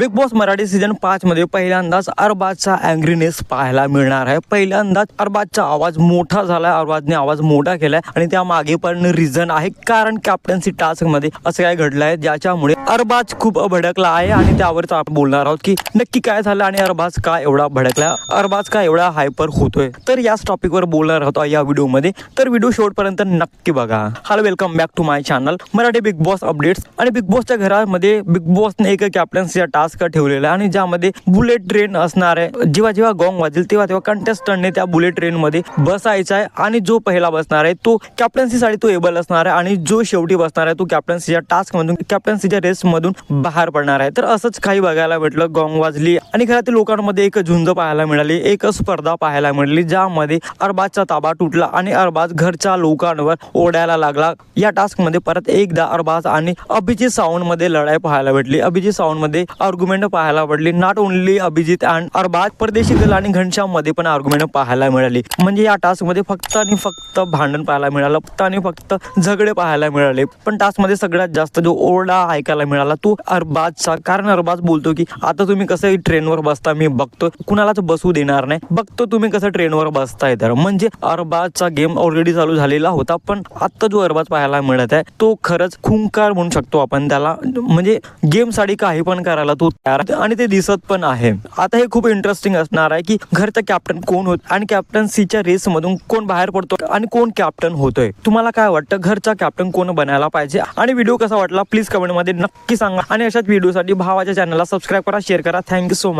Big boss Marathi season पाच मध्ये पहिल्यांदाच अरबाजचा अँग्रीनेस पाहायला मिळणार आहे. पहिल्यांदाच अरबाजचा आवाज मोठा झालाय. अरबाजने आवाज मोठा केलाय आणि त्या मागे पण रिझन आहे. कारण कॅप्टन्सी टास्कमध्ये असं काय घडलंय ज्याच्यामुळे अरबाज खूप भडकला आहे आणि त्यावरच आपण बोलणार आहोत की नक्की काय झालं आणि अरबाज का एवढा भडकला? अरबाज का एवढा हायपर होतोय? तर याच टॉपिकवर बोलणार आहोत या व्हिडिओमध्ये तर व्हिडिओ शेवटपर्यंत नक्की बघा. Hello welcome back to my channel Marathi Bigg Boss updates आणि बिग बॉसच्या घरामध्ये बिग बॉसने एक कॅप्टन्सीचा टास्क ठेवलेला आहे आणि ज्यामध्ये बुलेट ट्रेन असणार आहे. जेव्हा जेव्हा गॉंग वाजेल तेव्हा तेव्हा कंटेस्टंटने त्या बुलेट ट्रेन मध्ये बसायचा आहे आणि जो पहिला बसणार आहे तो कॅप्टन्सीसाठी तो एबल असणार आहे आणि जो शेवटी बसणार आहे तो कॅप्टन्सीच्या टास्क मधून कॅप्टन्सीच्या रेस मधून बाहेर पडणार आहे. तर असंच काही बघायला भेटलं गॉंग वाजली आणि घरातील लोकांमध्ये एक झुंज पाहायला मिळाली एक स्पर्धा पाहायला मिळाली ज्यामध्ये अरबाजचा ताबा तुटला आणि अरबाज घरच्या लोकांवर ओढायला लागला. या टास्कमध्ये परत एकदा अरबाज आणि अभिजित सावंत मध्ये लढाई पाहायला भेटली. अभिजित सावंत मध्ये आर्ग्युमेंट पाहायला पडली not only Abhijit and Arbaz परदेशी दल आणि घनश्याममध्ये पण आर्ग्युमेंट पाहायला मिळाली. म्हणजे या टास्कमध्ये फक्त आणि फक्त भांडण पाहायला मिळालं. फक्त आणि फक्त झगडे पाहायला मिळाले. पण टास्कमध्ये सगळ्यात जास्त जो ओरडा ऐकायला मिळाला तो अरबाजचा कारण अरबाज बोलतो की आता तुम्ही कसं ट्रेनवर बसता? मी बघतो. कुणालाच बसू देणार नाही. बघतो तुम्ही कसं ट्रेनवर बसताय तर. म्हणजे अरबाजचा गेम ऑलरेडी चालू झालेला होता. पण आता जो अरबाज पाहायला मिळत आहे तो खरंच खुंकार म्हणू शकतो आपण त्याला. म्हणजे गेमसाठी काही पण करायला तो तयार आणि ते दिसत पण आहे. आता हे खूप इंटरेस्टिंग असणार आहे की घरचा कॅप्टन कोण होत आणि कॅप्टन्सीच्या रेस मधून कोण बाहेर पडतो आणि कोण कॅप्टन होतोय. तुम्हाला काय वाटतं? घरचा कॅप्टन कोण बनायला पाहिजे? आणि व्हिडिओ कसा वाटला? प्लीज कमेंटमध्ये नक्की सांगा. आणि अशाच व्हिडिओसाठी भावाच्या चॅनलला सबस्क्राईब करा शेअर करा. Thank you so much